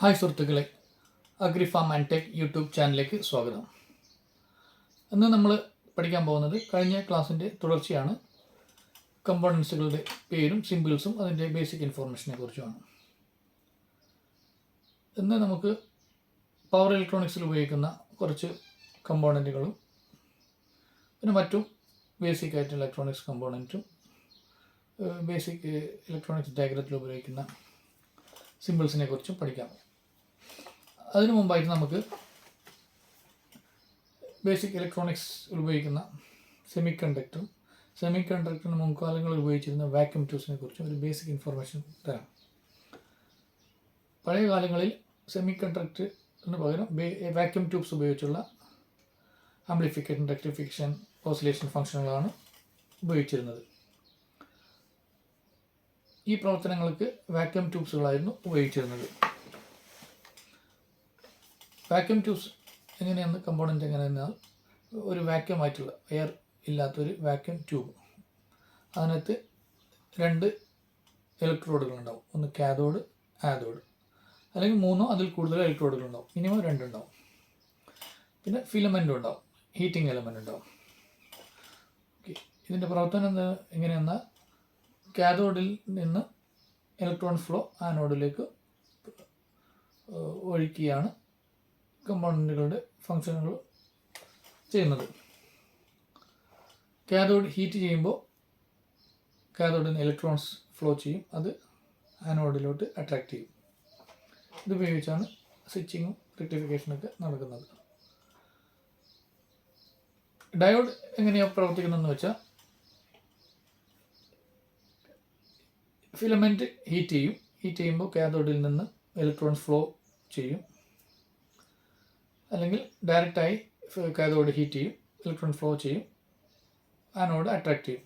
Hi സുഹൃത്തുക്കളെ agrifarm and tech YouTube ചാനലിലേക്ക് സ്വാഗതം. ഇന്ന് നമ്മൾ പഠിക്കാൻ പോകുന്നത് കഴിഞ്ഞ ക്ലാസ്സിന്റെ തുടർച്ചയാണ്. കമ്പോണൻസുകളുടെ പേരും സിമ്പിൾസും അതിന്റെ ബേസിക് ഇൻഫോർമേഷനെ കുറിച്ചുമാണ്. ഇന്ന് നമുക്ക് പവർ ഇലക്ട്രോണിക്സിൽ ഉപയോഗിക്കുന്ന കുറച്ച് കമ്പോണന്റുകളും പിന്നെ മറ്റും ബേസിക് ആയിട്ട് ഇലക്ട്രോണിക്സ് കമ്പോണന്റും ബേസിക് ഇലക്ട്രോണിക്സ് ഡയഗ്രത്തിൽ ഉപയോഗിക്കുന്ന സിമ്പിൾസിനെ കുറിച്ചും പഠിക്കാം. അതിനു മുമ്പായിട്ട് നമുക്ക് ബേസിക് ഇലക്ട്രോണിക്സ് ഉപയോഗിക്കുന്ന സെമി കണ്ടക്ടറും സെമി കണ്ടക്ടറിന് മുൻകാലങ്ങളിൽ ഉപയോഗിച്ചിരുന്ന വാക്യൂം ട്യൂബ്സിനെ കുറിച്ചും ഒരു ബേസിക് ഇൻഫർമേഷൻ തരാം. പഴയ കാലങ്ങളിൽ സെമി കണ്ടക്ടറിന് പകരം വാക്യൂം ട്യൂബ്സ് ഉപയോഗിച്ചുള്ള ആംപ്ലിഫിക്കേഷൻ റെക്ടിഫിക്കേഷൻ ഓസിലേഷൻ ഫംഗ്ഷനുകളാണ് ഉപയോഗിച്ചിരുന്നത്. ഈ പ്രവർത്തനങ്ങൾക്ക് വാക്യൂം ട്യൂബ്സുകളായിരുന്നു ഉപയോഗിച്ചിരുന്നത്. വാക്യൂം ട്യൂബ്സ് എങ്ങനെയാണ് കമ്പോണന്റ് എങ്ങനെയെന്നാൽ ഒരു വാക്യൂം ആയിട്ടുള്ള എയർ ഇല്ലാത്തൊരു വാക്യൂം ട്യൂബ് അതിനകത്ത് രണ്ട് ഇലക്ട്രോഡുകൾ ഉണ്ടാവും ഒന്ന് കാതോഡ് ആതോഡ് അല്ലെങ്കിൽ മൂന്നോ അതിൽ കൂടുതൽ ഇലക്ട്രോഡുകൾ ഉണ്ടാവും മിനിമം രണ്ടുണ്ടാവും. പിന്നെ ഫിലമെന്റ് ഉണ്ടാവും. ഹീറ്റിംഗ് എലമെന്റ് ഉണ്ടാവും. ഓക്കെ ഇതിന്റെ പ്രവർത്തനം എന്താ? എങ്ങനെയെന്നാൽ കാതോഡിൽ നിന്ന് ഇലക്ട്രോൺ ഫ്ലോ ആനോഡിലേക്ക് ഒഴുക്കിയാണ് കമ്പോണന്റുകളുടെ ഫങ്ഷനുകൾ ചെയ്യുന്നത്. കാഥോഡ് ഹീറ്റ് ചെയ്യുമ്പോൾ കാഥോഡിൽ നിന്ന് ഇലക്ട്രോൺസ് ഫ്ലോ ചെയ്യും. അത് ആനോഡിലോട്ട് അട്രാക്റ്റ് ചെയ്യും. ഇതുപയോഗിച്ചാണ് സ്വിച്ചിങ്ങും റെക്ടിഫിക്കേഷനൊക്കെ നടക്കുന്നത്. ഡയോഡ് എങ്ങനെയാണ് പ്രവർത്തിക്കുന്നതെന്ന് വെച്ചാൽ ഫിലമെന്റ് ഹീറ്റ് ചെയ്യും. ഹീറ്റ് ചെയ്യുമ്പോൾ കാഥോഡിൽ നിന്ന് ഇലക്ട്രോൺസ് ഫ്ലോ ചെയ്യും. അല്ലെങ്കിൽ ഡയറക്റ്റായി കാഥോഡ് ഹീറ്റ് ചെയ്യും ഇലക്ട്രോൺ ഫ്ലോ ചെയ്യും ആനോഡ് അട്രാക്റ്റ് ചെയ്യും.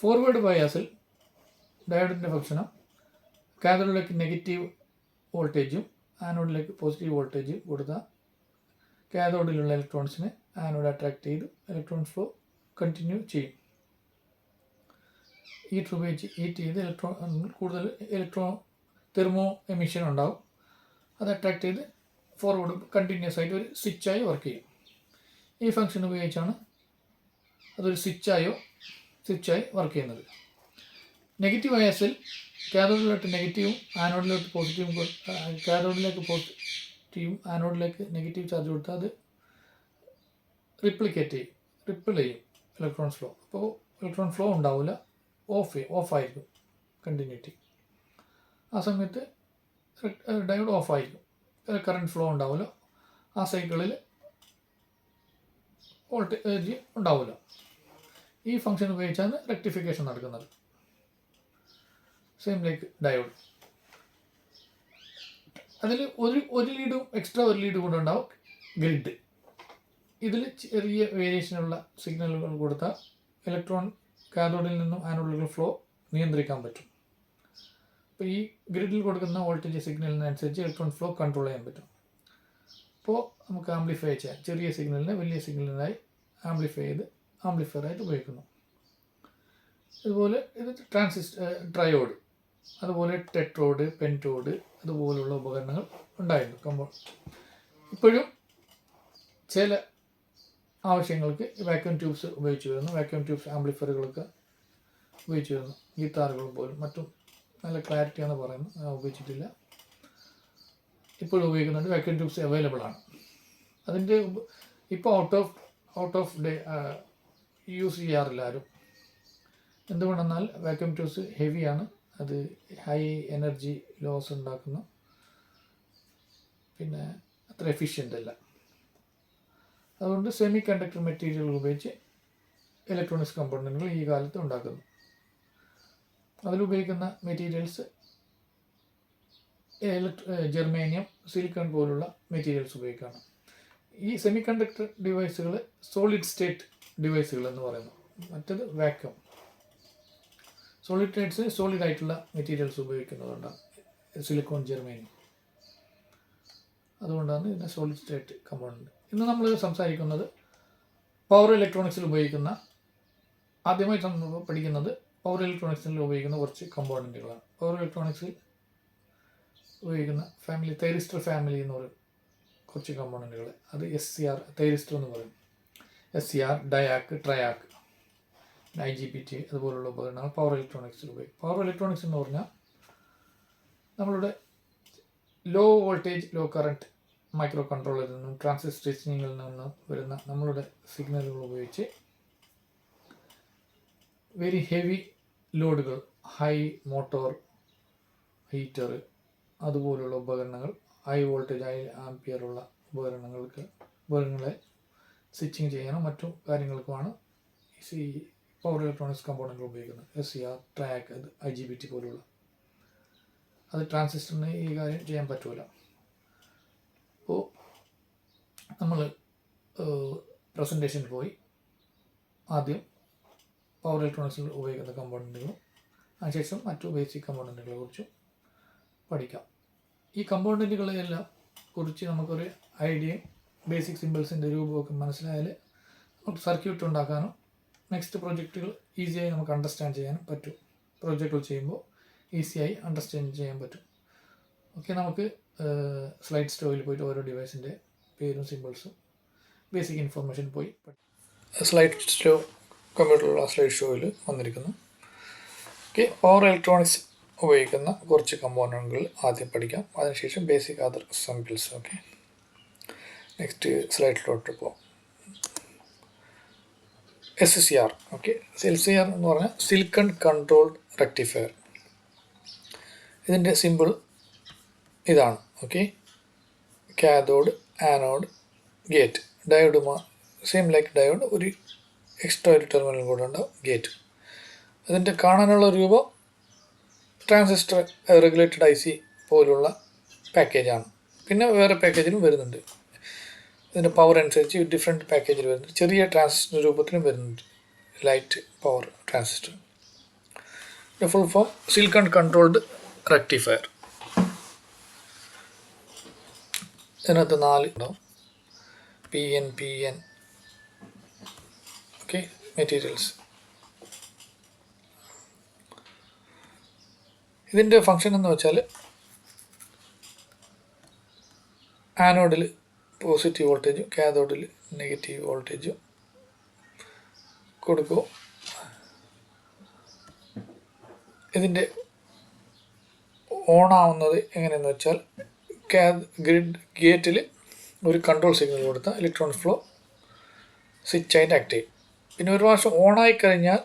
ഫോർവേഡ് ബയാസിൽ ഡയോഡിന്റെ ഭക്ഷണം കാഥോഡിലേക്ക് നെഗറ്റീവ് വോൾട്ടേജും ആനോഡിലേക്ക് പോസിറ്റീവ് വോൾട്ടേജ് കൊടുത്താൽ കാഥോഡിലുള്ള ഇലക്ട്രോൺസിനെ ആനോഡ് അട്രാക്റ്റ് ചെയ്ത് ഇലക്ട്രോൺ ഫ്ലോ കണ്ടിന്യൂ ചെയ്യും. ഹീറ്റർ ഉപയോഗിച്ച് ഹീറ്റ് ചെയ്ത് ഇലക്ട്രോൺ കൂടുതൽ ഇലക്ട്രോ തെർമോ എമിഷൻ ഉണ്ടാവും. അത് അട്രാക്ട് ചെയ്ത് ഫോർവേഡ് കണ്ടിന്യൂസ് ആയിട്ട് ഒരു സ്വിച്ചായി വർക്ക് ചെയ്യും. ഈ ഫംഗ്ഷൻ ഉപയോഗിച്ചാണ് അതൊരു സ്വിച്ചായോ സ്വിച്ചായി വർക്ക് ചെയ്യുന്നത്. നെഗറ്റീവ് അയസിൽ കാഥോഡിലോട്ട് നെഗറ്റീവും ആനോഡിലോട്ട് പോസിറ്റീവും കാഥോഡിലേക്ക് പോസിറ്റീവും ആനോഡിലേക്ക് നെഗറ്റീവ് ചാർജ് കൊടുത്താൽ അത് റിപ്ലിക്കേറ്റ് ചെയ്യും. റിപ്പിൾ ചെയ്യും ഇലക്ട്രോൺ ഫ്ലോ അപ്പോൾ ഇലക്ട്രോൺ ഫ്ലോ ഉണ്ടാവില്ല ഓഫ് ചെയ്യും ഓഫായിരിക്കും കണ്ടിന്യൂറ്റി ആ സമയത്ത് ഡയോഡ് ഓഫായിരിക്കും കറണ്ട് ഫ്ലോ ഉണ്ടാവുമല്ലോ. ആ സൈക്കിളിൽ വോൾട്ടേജ് ഉണ്ടാവുമല്ലോ. ഈ ഫംഗ്ഷൻ ഉപയോഗിച്ചാണ് റെക്ടിഫിക്കേഷൻ നടക്കുന്നത്. സെയിം ലൈക്ക് ഡയോഡ് അതിൽ ഒരു ഒരു ലീഡും എക്സ്ട്രാ ഒരു ലീഡ് കൂടെ ഉണ്ടാവും ഗ്രിഡ് ഇതിൽ ചെറിയ വേരിയേഷനുള്ള സിഗ്നലുകൾ കൊടുത്താൽ ഇലക്ട്രോൺ കാഥോഡിൽ നിന്നും ആനോഡുകൾ ഫ്ലോ നിയന്ത്രിക്കാൻ പറ്റും. അപ്പോൾ ഈ ഗ്രിഡിൽ കൊടുക്കുന്ന വോൾട്ടേജ് സിഗ്നലിനനുസരിച്ച് ഇലക്ട്രോൺ ഫ്ലോ കൺട്രോൾ ചെയ്യാൻ പറ്റും. അപ്പോൾ നമുക്ക് ആംപ്ലിഫൈ ചെയ്യാം. ചെറിയ സിഗ്നലിനെ വലിയ സിഗ്നലിനായി ആംപ്ലിഫൈ ചെയ്ത് ആംപ്ലിഫയർ ആയിട്ട് ഉപയോഗിക്കുന്നു. അതുപോലെ ഇത് ട്രാൻസിസ്റ്റർ ട്രയോഡ് അതുപോലെ ടെട്രോഡ് പെന്റോഡ് അതുപോലുള്ള ഉപകരണങ്ങൾ ഉണ്ടായിരുന്നു കമ്പോ ഇപ്പോഴും ചില ആവശ്യങ്ങൾക്ക് വാക്യൂം ട്യൂബ്സ് ഉപയോഗിച്ച് വരുന്നു. വാക്യൂം ട്യൂബ്സ് ആംപ്ലിഫയറുകളൊക്കെ ഉപയോഗിച്ച് വരുന്നു. ഗിത്താറുകൾ പോലും മറ്റും നല്ല ക്ലാരിറ്റിയാണെന്ന് പറയുന്നത് ഉപയോഗിച്ചിട്ടില്ല. ഇപ്പോഴും ഉപയോഗിക്കുന്നുണ്ട്. വാക്യൂം ട്യൂബ്സ് അവൈലബിൾ ആണ്. അതിന്റെ ഇപ്പോൾ out of out of date use ചെയ്യാറില്ല ആരും. എന്തുകൊണ്ടെന്നാൽ വാക്യൂം ട്യൂബ്സ് ഹെവിയാണ് അത് ഹൈ എനർജി ലോസ് ഉണ്ടാക്കുന്നു. പിന്നെ അത്ര എഫിഷ്യന്റ് അല്ല. അതുകൊണ്ട് സെമി കണ്ടക്ടർ മെറ്റീരിയലുകൾ ഉപയോഗിച്ച് ഇലക്ട്രോണിക്സ് കമ്പോണന്റുകൾ ഈ കാലത്ത് ഉണ്ടാക്കുന്നു. അതിലുപയോഗിക്കുന്ന മെറ്റീരിയൽസ് ജെർമേനിയം സിലിക്കൺ പോലുള്ള മെറ്റീരിയൽസ് ഉപയോഗിക്കുകയാണ് ഈ സെമി കണ്ടക്ടർ ഡിവൈസുകൾ സോളിഡ് സ്റ്റേറ്റ് ഡിവൈസുകൾ എന്ന് പറയുന്നു. മറ്റത് വാക്യൂം സോളിഡ് സ്റ്റേറ്റ്സ് സോളിഡ് ആയിട്ടുള്ള മെറ്റീരിയൽസ് ഉപയോഗിക്കുന്നതുകൊണ്ടാണ് സിലിക്കോൺ ജെർമേനിയം അതുകൊണ്ടാണ് ഇതിനെ സോളിഡ് സ്റ്റേറ്റ് കമ്പോണന്റ് ഇന്ന് നമ്മൾ സംസാരിക്കുന്നത് പവർ ഇലക്ട്രോണിക്സിൽ ഉപയോഗിക്കുന്ന ആദ്യമായിട്ട് നമ്മൾ പഠിക്കുന്നത് പവർ ഇലക്ട്രോണിക്സിൽ ഉപയോഗിക്കുന്ന കുറച്ച് കമ്പോണന്റുകളാണ് പവർ ഇലക്ട്രോണിക്സിൽ ഉപയോഗിക്കുന്ന ഫാമിലി തൈരിസ്റ്റർ ഫാമിലി എന്ന് പറയും. കുറച്ച് കമ്പോണന്റുകൾ അത് എസ് സി ആർ തൈരിസ്റ്റർ എന്ന് പറയും. S C R diac triac I G P T അതുപോലുള്ള ഉപകരണങ്ങൾ പവർ ഇലക്ട്രോണിക്സിൽ ഉപയോഗിക്കും പവർ ഇലക്ട്രോണിക്സ് എന്ന് പറഞ്ഞാൽ നമ്മളുടെ ലോ വോൾട്ടേജ് ലോ കറണ്ട് മൈക്രോ കൺട്രോളറിൽ നിന്നും ട്രാൻസിസ്റ്റേഷനിൽ നിന്നും വരുന്ന നമ്മളുടെ സിഗ്നലുകൾ ഉപയോഗിച്ച് വെരി ഹെവി ലോഡുകൾ ഹൈ മോട്ടോർ ഹീറ്റർ അതുപോലുള്ള ഉപകരണങ്ങൾ ഹൈ വോൾട്ടേജ് ഹൈ ആംപിയറുള്ള ഉപകരണങ്ങൾക്ക് ഉപകരണങ്ങളെ സ്വിച്ചിങ് ചെയ്യാനും മറ്റു കാര്യങ്ങൾക്കുമാണ് ഈ പവർ ഇലക്ട്രോണിക്സ് കമ്പോണന്റുകൾ ഉപയോഗിക്കുന്നത്. എസ് സി ആർ ട്രാക്ക് അത് ഐ ജി ബി ടി പോലുള്ള. അത് ട്രാൻസിസ്റ്ററിന് ഈ കാര്യം ചെയ്യാൻ പറ്റില്ല അപ്പോൾ നമ്മൾ പ്രസന്റേഷനിൽ പോയി. ആദ്യം പവർ ഇലക്ട്രോണിക്സിൽ ഉപയോഗിക്കുന്ന കമ്പോണന്റുകളും അതിനുശേഷം മറ്റു ബേസിക് കമ്പോണന്റുകളെ കുറിച്ചും പഠിക്കാം. ഈ കമ്പോണന്റുകളെയെല്ലാം കുറിച്ച് നമുക്കൊരു ഐഡിയയും ബേസിക് സിമ്പിൾസിന്റെ രൂപമൊക്കെ മനസ്സിലായാൽ നമുക്ക് സർക്യൂട്ട് ഉണ്ടാക്കാനും നെക്സ്റ്റ് പ്രോജക്റ്റുകൾ ഈസിയായി നമുക്ക് അണ്ടർസ്റ്റാൻഡ് ചെയ്യാനും പറ്റും. പ്രൊജക്റ്റുകൾ ചെയ്യുമ്പോൾ ഈസിയായി അണ്ടർസ്റ്റാൻഡ് ചെയ്യാൻ പറ്റും. ഓക്കെ നമുക്ക് സ്ലൈഡ് സ്റ്റോയിൽ പോയിട്ട് ഓരോ ഡിവൈസിന്റെ പേരും സിമ്പിൾസും ബേസിക് ഇൻഫർമേഷൻ പോയി സ്ലൈഡ് സ്റ്റോ കമ്പ്യൂട്ടറിലുള്ള സ്ലൈഡ് ഷോയിൽ വന്നിരിക്കുന്നു. ഓക്കെ പവർ ഇലക്ട്രോണിക്സ് ഉപയോഗിക്കുന്ന കുറച്ച് കമ്പോണന്റുകൾ ആദ്യം പഠിക്കാം. അതിനുശേഷം basic other symbols okay. Next സ്ലൈഡിലോട്ട് പോകാം S C R okay. L C R എന്ന് പറഞ്ഞാൽ സിലിക്കൺ കൺട്രോൾഡ് റെക്ടിഫയർ ഇതിന്റെ സിമ്പിൾ ഇതാണ് okay. Cathode anode gate diode same like diode ഒരു എക്സ്ട്രാ ഒരു ടെർമിനൽ കൂടെ ഉണ്ടാവും ഗേറ്റ് അതിന്റെ കാണാനുള്ള രൂപം ട്രാൻസിസ്റ്റർ റെഗുലേറ്റഡ് ഐ സി പോലുള്ള പാക്കേജാണ് പിന്നെ വേറെ പാക്കേജിലും വരുന്നുണ്ട്. ഇതിന്റെ പവർ അനുസരിച്ച് ഡിഫറെന്റ് പാക്കേജിൽ വരുന്നുണ്ട്. ചെറിയ ട്രാൻസിസ്റ്റർ രൂപത്തിലും വരുന്നുണ്ട്. Light power transistor full form silicon controlled rectifier ഇതിനകത്ത് നാല് ഉണ്ടാവും P N P N okay materials ഇതിന്റെ ഫങ്ഷൻ എന്ന് വെച്ചാൽ ആനോഡിൽ പോസിറ്റീവ് വോൾട്ടേജും കാഥോഡിൽ നെഗറ്റീവ് വോൾട്ടേജും കൊടുക്കും. ഇതിന്റെ ഓണാവുന്നത് എങ്ങനെയെന്ന് വെച്ചാൽ ഗ്രിഡ് ഗേറ്റിൽ ഒരു കൺട്രോൾ സിഗ്നൽ കൊടുത്താൽ ഇലക്ട്രോണിക് ഫ്ലോ സ്വിച്ച് ആയിട്ട് ആക്ട് ചെയ്യും പിന്നെ ഒരു പ്രാവശ്യം ഓണായി കഴിഞ്ഞാൽ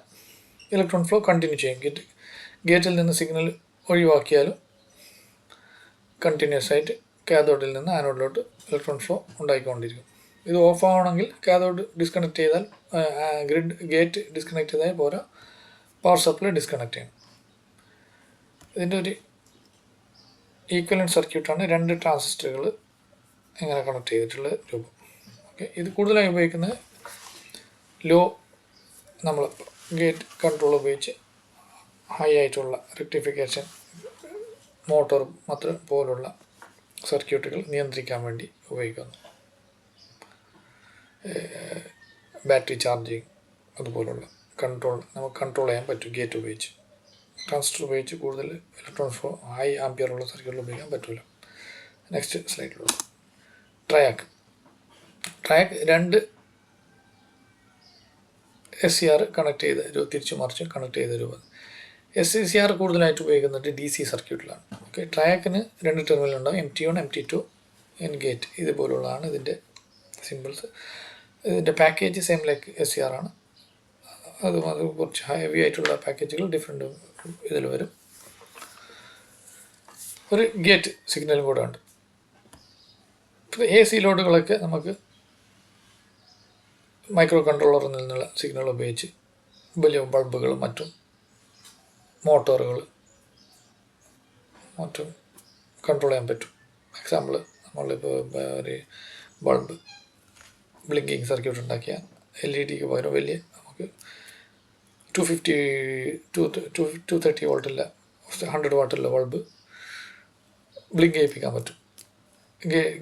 ഇലക്ട്രോൺ ഫ്ലോ കണ്ടിന്യൂ ചെയ്യും. ഗേറ്റ് ഗേറ്റിൽ നിന്ന് സിഗ്നൽ ഒഴിവാക്കിയാലും കണ്ടിന്യൂസ് ആയിട്ട് കാതോഡിൽ നിന്ന് ആനോഡിലോട്ട് ഇലക്ട്രോൺ ഫ്ലോ ഉണ്ടായിക്കൊണ്ടിരിക്കും. ഇത് ഓഫ് ആവണമെങ്കിൽ കാതോഡ് ഡിസ്കണക്ട് ചെയ്താൽ ഗ്രിഡ് ഗേറ്റ് ഡിസ്കണക്ട് ചെയ്താൽ പോരാ പവർ സപ്ലൈ ഡിസ്കണക്ട് ചെയ്യണം ഇതിന്റെ ഒരു ഈക്വലന്റ് സർക്യൂട്ടാണ് രണ്ട് ട്രാൻസിസ്റ്ററുകൾ എങ്ങനെ കണക്ട് ചെയ്തിട്ടുള്ള രൂപം. ഓക്കെ ഇത് കൂടുതലായി ഉപയോഗിക്കുന്നത് ലോ നമ്മൾ ഗേറ്റ് കൺട്രോൾ ഉപയോഗിച്ച് ഹൈ ആയിട്ടുള്ള റെക്ടിഫിക്കേഷൻ മോട്ടോർ മാത്രം പോലുള്ള സർക്യൂട്ടുകൾ നിയന്ത്രിക്കാൻ വേണ്ടി ഉപയോഗിക്കുന്നു. ബാറ്ററി ചാർജിങ് അതുപോലുള്ള കൺട്രോൾ നമുക്ക് കൺട്രോൾ ചെയ്യാൻ പറ്റും ഗേറ്റ് ഉപയോഗിച്ച്. ട്രാൻസിസ്റ്റർ ഉപയോഗിച്ച് കൂടുതൽ ഇലക്ട്രോൺ ഫ്ലോ ഹൈ ആംപിയറുള്ള സർക്യൂട്ടിൽ ഉപയോഗിക്കാൻ പറ്റില്ല നെക്സ്റ്റ് സ്ലൈഡിലുള്ള ട്രയാക്ക് ട്രയാക്ക് രണ്ട് എസ് സി ആർ കണക്ട് ചെയ്ത് ഒരു തിരിച്ചു മറിച്ച് കണക്ട് ചെയ്ത രൂപം എസ് സി സി ആർ കൂടുതലായിട്ട് ഉപയോഗിക്കുന്നത് ഡി സി സർക്യൂട്ടിലാണ്. ഓക്കെ ട്രാക്കിന് രണ്ട് ടെർമിനൽ ഉണ്ടാവും. M T one M T two and gate ഇതുപോലുള്ളതാണ് ഇതിന്റെ സിമ്പിൾസ് ഇതിന്റെ package same like S C R ആണ്. അത് അത് കുറച്ച് ഹെവി ആയിട്ടുള്ള പാക്കേജുകൾ ഡിഫറെന്റ് ഇതിൽ വരും. ഒരു ഗേറ്റ് സിഗ്നലും കൂടെ ഉണ്ട്. എ സി ലോഡുകളൊക്കെ നമുക്ക് മൈക്രോ കൺട്രോളറിൽ നിന്നുള്ള സിഗ്നൽ ഉപയോഗിച്ച് വലിയ ബൾബുകളും മറ്റും മോട്ടോറുകൾ മറ്റും കൺട്രോൾ ചെയ്യാൻ പറ്റും. എക്സാമ്പിൾ നമ്മളിപ്പോൾ ഒരു ബൾബ് ബ്ലിങ്കിങ് സർക്യൂട്ട് ഉണ്ടാക്കിയ എൽ ഇ ഡിക്ക് പകരം വലിയ നമുക്ക് two fifty two two thirty hundred വാട്ടുള്ള bulb blink ചെയ്യിപ്പിക്കാൻ പറ്റും.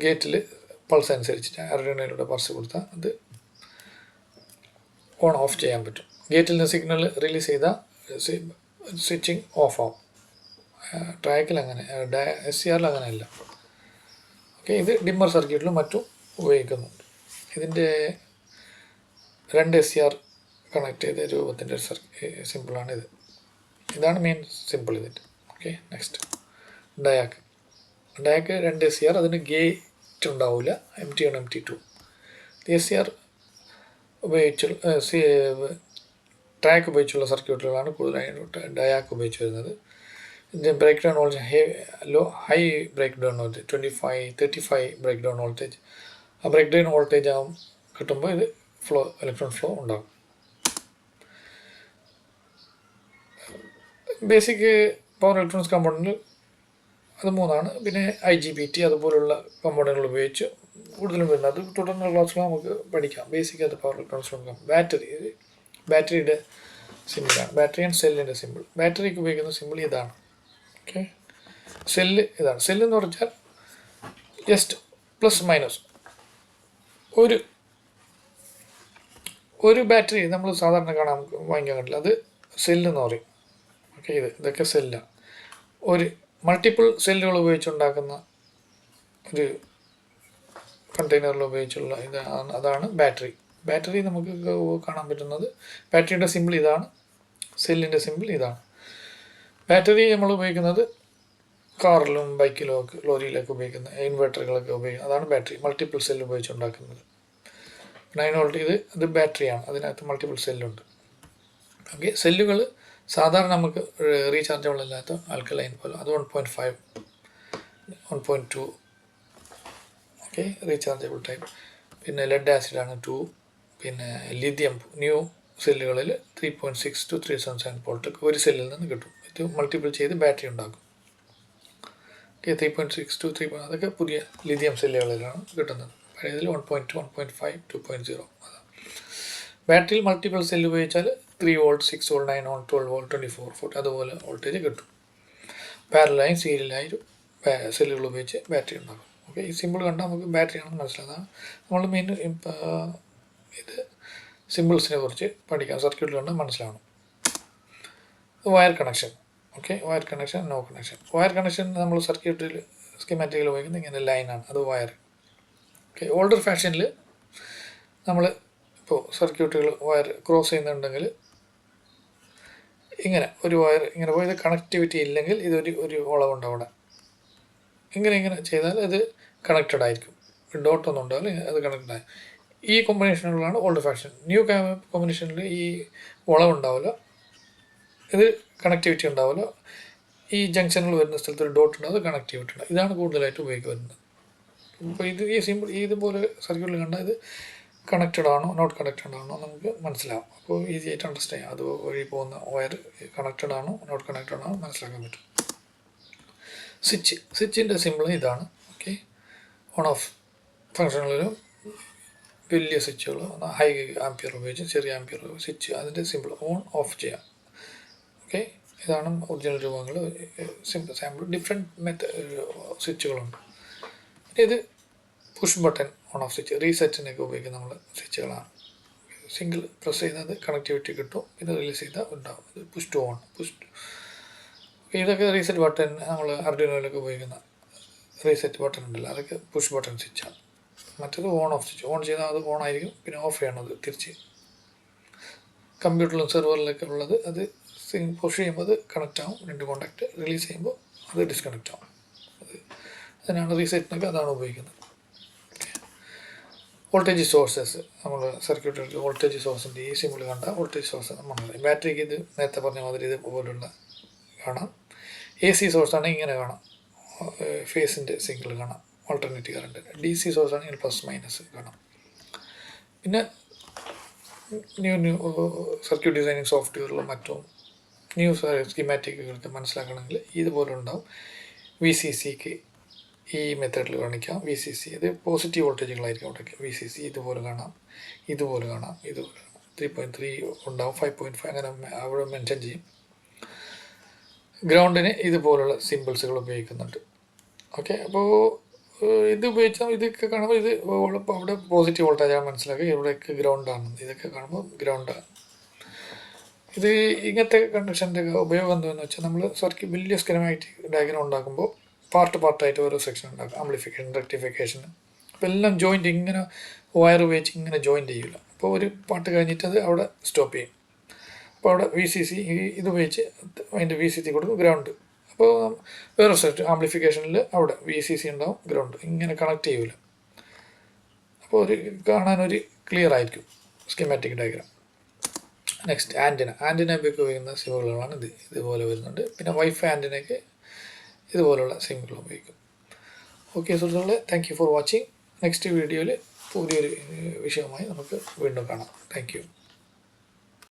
ഗേറ്റിൽ പൾസ് അനുസരിച്ചിട്ട് അരണിലൂടെ പൾസ് കൊടുത്താൽ അത് ഓൺ ഓഫ് ചെയ്യാൻ പറ്റും. ഗേറ്റിൽ നിന്ന് സിഗ്നൽ റിലീസ് ചെയ്താൽ സ്വിച്ചിങ് ഓഫ് ആവും. ട്രാക്കിൽ അങ്ങനെ എസ് സി ആറിൽ അങ്ങനെയല്ല ഓക്കെ ഇത് ഡിമ്മർ സർക്യൂട്ടിലും മറ്റും ഉപയോഗിക്കുന്നുണ്ട്. ഇതിന്റെ രണ്ട് എസ് സി ആർ കണക്ട് ചെയ്ത രൂപത്തിന്റെ ഒരു സർക്യൂ സിമ്പിളാണ് ഇത്. ഇതാണ് മെയിൻ സിമ്പിൾ ഇതിന്റെ. ഓക്കെ നെക്സ്റ്റ് ഡയാക്ക് ഡയാക്ക് രണ്ട് എസ് സി ആർ അതിന് ഗേറ്റ് ഉണ്ടാവില്ല M T one M T two S C R ഉപയോഗിച്ചുള്ള സി ട്രാക്ക് ഉപയോഗിച്ചുള്ള സർക്യൂട്ടുകളാണ് കൂടുതലായിട്ട് ഡയാക്ക് ഉപയോഗിച്ച് വരുന്നത്. ഇതിന്റെ breakdown voltage high low high breakdown voltage twenty five thirty five breakdown voltage ആ ബ്രേക്ക് ഡൗൺ വോൾട്ടേജ് ആകും കിട്ടുമ്പോൾ ഇത് ഫ്ലോ ഇലക്ട്രോൺ ഫ്ലോ ഉണ്ടാകും ബേസിക് പവർ ഇലക്ട്രോണിക്സ് കമ്പോണന്റ് അത് മൂന്നാണ്. പിന്നെ ഐ ജി ബി ടി അതുപോലുള്ള കമ്പോണന്റുകൾ ഉപയോഗിച്ച് കൂടുതലും വരുന്നത്. അത് തുടർന്നുള്ള ക്ലാസ്സിൽ നമുക്ക് പഠിക്കാം. ബേസിക് അത് പവർ ഇലക്ട്രോണിക്സ് നോക്കാം. ബാറ്ററി ബാറ്ററിയുടെ സിമ്പിളാണ് ബാറ്ററി ആൻഡ് സെല്ലിന്റെ സിമ്പിൾ ബാറ്ററിക്ക് ഉപയോഗിക്കുന്ന സിമ്പിൾ ഇതാണ്. ഓക്കെ സെല്ല് ഇതാണ്. സെല്ല് എന്ന് പറഞ്ഞാൽ ജസ്റ്റ് പ്ലസ് മൈനസ് ഒരു ഒരു ബാറ്ററി നമ്മൾ സാധാരണ കാണാൻ വാങ്ങിക്കാൻ കണ്ടില്ല അത് സെല്ലെന്ന് പറയും. ഓക്കെ ഇത് ഇതൊക്കെ സെല്ലാണ് ഒരു മൾട്ടിപ്പിൾ സെല്ലുകൾ ഉപയോഗിച്ചുണ്ടാക്കുന്ന ഒരു കണ്ടെയ്നറിൽ ഉപയോഗിച്ചുള്ള ഇത് അതാണ് ബാറ്ററി. ബാറ്ററി നമുക്ക് കാണാൻ പറ്റുന്നത് ബാറ്ററിയുടെ സിമ്പിൾ ഇതാണ്. സെല്ലിന്റെ സിമ്പിൾ ഇതാണ്. ബാറ്ററി നമ്മൾ ഉപയോഗിക്കുന്നത് കാറിലും ബൈക്കിലും ഒക്കെ ലോറിയിലൊക്കെ ഉപയോഗിക്കുന്ന ഇൻവെർട്ടറുകളൊക്കെ ഉപയോഗിക്കുന്നത് അതാണ് ബാറ്ററി. മൾട്ടിപ്പിൾ സെല്ല് ഉപയോഗിച്ചുണ്ടാക്കുന്നത് നയൻ വോൾട്ട് ഇത് ഇത് ബാറ്ററിയാണ്. അതിനകത്ത് മൾട്ടിപ്പിൾ സെല്ലുണ്ട്. ഓക്കെ സെല്ലുകൾ സാധാരണ നമുക്ക് റീചാർജബിൾ അല്ലാത്ത ആൽക്കലൈൻ പോലെ അത് one point five one point two okay rechargeable type പിന്നെ ലെഡ് ആസിഡാണ് ടു പിന്നെ ലിഥിയം ന്യൂ സെല്ലുകളിൽ three point six two three seven seven volt ഒരു സെല്ലിൽ നിന്ന് കിട്ടും. ഇത് മൾട്ടിപ്പിൾ ചെയ്ത് ബാറ്ററി ഉണ്ടാക്കും. Okay three point six two three point അതൊക്കെ പുതിയ ലിഥിയം സെല്ലുകളിലാണ് കിട്ടുന്നത്. പഴയതിൽ one point one point five two point zero അതാണ് ബാറ്ററിയിൽ മൾട്ടിപ്പിൾ സെല്ല് ഉപയോഗിച്ചാൽ three volt six volt nine volt twelve volt twenty four volt അതുപോലെ വോൾട്ടേജ് കിട്ടും. പാരലായും സീരിയലായും സെല്ലുകൾ ഉപയോഗിച്ച് ബാറ്ററി ഉണ്ടാക്കും. ഓക്കെ ഈ സിമ്പിൾ കണ്ടാൽ നമുക്ക് ബാറ്ററി ആണെന്ന് മനസ്സിലാക്കാം. നമ്മൾ മെയിൻ ഇത് സിമ്പിൾസിനെ കുറിച്ച് പഠിക്കാം. സർക്യൂട്ടിൽ കണ്ട് മനസ്സിലാവണം. Wire connection okay wire connection no connection wire connection നമ്മൾ സർക്യൂട്ടിൽ സ്കിമാറ്റിക്കിൽ ഉപയോഗിക്കുന്നത് ഇങ്ങനെ ലൈനാണ് അത് വയർ ഓക്കെ ഓൾഡർ ഫാഷനിൽ നമ്മൾ ഇപ്പോൾ സർക്യൂട്ടുകൾ വയർ ക്രോസ് ചെയ്യുന്നുണ്ടെങ്കിൽ ഇങ്ങനെ ഒരു വയർ ഇങ്ങനെ പോയത് കണക്ടിവിറ്റി ഇല്ലെങ്കിൽ ഇതൊരു ഒരു ഉളവുണ്ട് അവിടെ. ഇങ്ങനെ ഇങ്ങനെ ചെയ്താൽ അത് കണക്റ്റഡ് ആയിരിക്കും. ഡോട്ട് ഒന്നും ഉണ്ടാവില്ല അത് കണക്റ്റഡ് ആയി. ഈ കോമ്പിനേഷനുകളാണ് ഓൾഡ് ഫാഷൻ ന്യൂ കോമ്പിനേഷനിൽ ഈ വളവുണ്ടാവില്ല ഇത് കണക്ടിവിറ്റി ഉണ്ടാവില്ല. ഈ ജംഗ്ഷനുകൾ വരുന്ന സ്ഥലത്ത് ഒരു ഡോട്ട് ഉണ്ടാവും അത് കണക്ടിവിറ്റി ഉണ്ട് ഇതാണ് കൂടുതലായിട്ട് ഉപയോഗിക്കുന്നത് അപ്പോൾ ഇത് ഈ സിമ്പിൾ ഇതുപോലെ സർക്യൂട്ടിൽ കണ്ടാൽ ഇത് കണക്റ്റഡ് ആണോ നോട്ട് കണക്റ്റഡ് ആണോ നമുക്ക് മനസ്സിലാവും. അപ്പോൾ ഈസി ആയിട്ട് അണ്ടർസ്റ്റാൻഡ് ചെയ്യാം. അതുവഴി പോകുന്ന വയർ കണക്റ്റഡ് ആണോ നോട്ട് കണക്റ്റഡ് ആണോ മനസ്സിലാക്കാൻ പറ്റും. സ്വിച്ച് സ്വിച്ചിന്റെ സിമ്പിൾ ഇതാണ്. ഓക്കെ ഓൺ ഓഫ് ഫങ്ഷനുകളിലും വലിയ സ്വിച്ചുകൾ ഹൈ ആംപിയർ ഉപയോഗിച്ച് ചെറിയ ആംപിയർ സ്വിച്ച് അതിന്റെ സിമ്പിൾ ഓൺ ഓഫ് ചെയ്യാം. ഓക്കെ ഇതാണ് ഒറിജിനൽ രൂപങ്ങൾ. സിമ്പിൾ സാമ്പിൾ ഡിഫറെന്റ് മെത്ത സ്വിച്ചുകളുണ്ട്. ഇത് push button on off switch റീസെറ്റിനൊക്കെ ഉപയോഗിക്കുന്ന നമ്മൾ സ്വിച്ചുകളാണ്. സിംഗിൾ പ്രസ് ചെയ്താൽ കണക്ടിവിറ്റി കിട്ടും. പിന്നെ റിലീസ് ചെയ്താൽ ഉണ്ടാവും. ഇത് പുഷ് ടു ഓൺ പുഷ് ഇതൊക്കെ റീസെറ്റ് ബട്ടൺ നമ്മൾ അർഡിനോയിലൊക്കെ ഉപയോഗിക്കുന്ന റീസെറ്റ് ബട്ടൺ ഉണ്ടല്ലോ അതൊക്കെ പുഷ് ബട്ടൺ സ്വിച്ചാണ് മറ്റേത് ഓൺ ഓഫ് സ്വിച്ച് ഓൺ ചെയ്താൽ അത് ഓൺ ആയിരിക്കും പിന്നെ ഓഫ് ചെയ്യണത് തിരിച്ച്. കമ്പ്യൂട്ടറിലും സെർവറിലൊക്കെ ഉള്ളത് അത് പുഷ് ചെയ്യുമ്പോൾ അത് കണക്റ്റ് ആവും രണ്ട് കോണ്ടാക്റ്റ് റിലീസ് ചെയ്യുമ്പോൾ അത് ഡിസ്കണക്റ്റ് ആവും. അത് അതിനാണ് റീസെറ്റിനൊക്കെ അതാണ് ഉപയോഗിക്കുന്നത്. വോൾട്ടേജ് സോഴ്സസ് നമ്മൾ സർക്യൂട്ടിൽ വോൾട്ടേജ് സോഴ്സിന്റെ ഈ സിമ്പിൾ കണ്ട വോൾട്ടേജ് സോഴ്സ് നമ്മൾ ബാറ്ററിക്ക് ഇത് നേരത്തെ പറഞ്ഞ മാതിരി ഇത് പോലുള്ള കാണാം. എ സി സോഴ്സ് ആണെങ്കിൽ ഇങ്ങനെ കാണാം. ഫേസിന്റെ സിംഗിൾ കാണാം. Alternative current D C source ആണെങ്കിൽ പ്ലസ് മൈനസ് കാണാം. പിന്നെ ന്യൂ ന്യൂ സർക്യൂട്ട് ഡിസൈനിങ് സോഫ്റ്റ്വെയറിലും മറ്റും ന്യൂ സ്കീമാറ്റിക്കുകൾക്ക് മനസ്സിലാക്കണമെങ്കിൽ ഇതുപോലെ ഉണ്ടാവും. വി സി സിക്ക് ഈ മെത്തേഡിൽ കാണിക്കാം. വി സി സി അത് പോസിറ്റീവ് വോൾട്ടേജുകളായിരിക്കും അവിടെ വി സി സി ഇതുപോലെ കാണാം. ഇതുപോലെ കാണാം. ഇതുപോലെ ത്രീ പോയിന്റ് ത്രീ ഉണ്ടാവും. ഫൈവ് പോയിന്റ് ഫൈവ് അങ്ങനെ അവിടെ മെൻഷൻ ചെയ്യും. ഗ്രൗണ്ടിന് ഇതുപോലുള്ള സിമ്പിൾസുകൾ ഉപയോഗിക്കുന്നുണ്ട്. ഓക്കെ അപ്പോൾ ഇത് ഉപയോഗിച്ചാൽ ഇതൊക്കെ കാണുമ്പോൾ ഇത് അവിടെ പോസിറ്റീവ് വോൾട്ടേജാണ് മനസ്സിലാക്കുക. ഇവിടെയൊക്കെ ഗ്രൗണ്ടാണ് ഇതൊക്കെ കാണുമ്പോൾ ഗ്രൗണ്ടാണ് ഇത് ഇങ്ങനത്തെ കണ്ടക്ഷന്റെ ഉപയോഗം എന്താണെന്ന് വെച്ചാൽ നമ്മൾ സർക്യൂട്ട് വലിയ സ്കിനമായിട്ട് ഡയഗ്രാം ഉണ്ടാക്കുമ്പോൾ പാർട്ട് പാർട്ടായിട്ട് ഓരോ സെക്ഷൻ ഉണ്ടാക്കും. ആംപ്ലിഫിക്കേഷൻ റെക്ടിഫിക്കേഷൻ അപ്പോൾ എല്ലാം ജോയിന്റ് ഇങ്ങനെ വയർ ഉപയോഗിച്ച് ഇങ്ങനെ ജോയിന്റ് ചെയ്യില്ല അപ്പോൾ ഒരു പാട്ട് കഴിഞ്ഞിട്ട് അത് അവിടെ സ്റ്റോപ്പ് ചെയ്യും. അപ്പോൾ അവിടെ വി സി സി ഇത് ഉപയോഗിച്ച് അതിന്റെ വി സി സി കൊടുക്കും ഗ്രൗണ്ട് അപ്പോൾ വേറെ സെറ്റ് ആംപ്ലിഫിക്കേഷനിൽ അവിടെ വി സി സി ഉണ്ടാവും ഗ്രൗണ്ട് ഇങ്ങനെ കണക്ട് ചെയ്യൂല. അപ്പോൾ ഒരു കാണാനൊരു ക്ലിയർ ആയിരിക്കും schematic diagram next antenna antenna ഉപയോഗിക്കുന്ന സിമ്മുകളാണ് ഇത്. ഇതുപോലെ വരുന്നുണ്ട്. പിന്നെ വൈഫൈ ആന്റിനയ്ക്ക് ഇതുപോലെയുള്ള സിമ്മുകൾ ഉപയോഗിക്കും. ഓക്കെ സുഹൃത്തുക്കളെ thank you for watching next വീഡിയോയിൽ പുതിയൊരു വിഷയമായി നമുക്ക് വീണ്ടും കാണാം. Thank you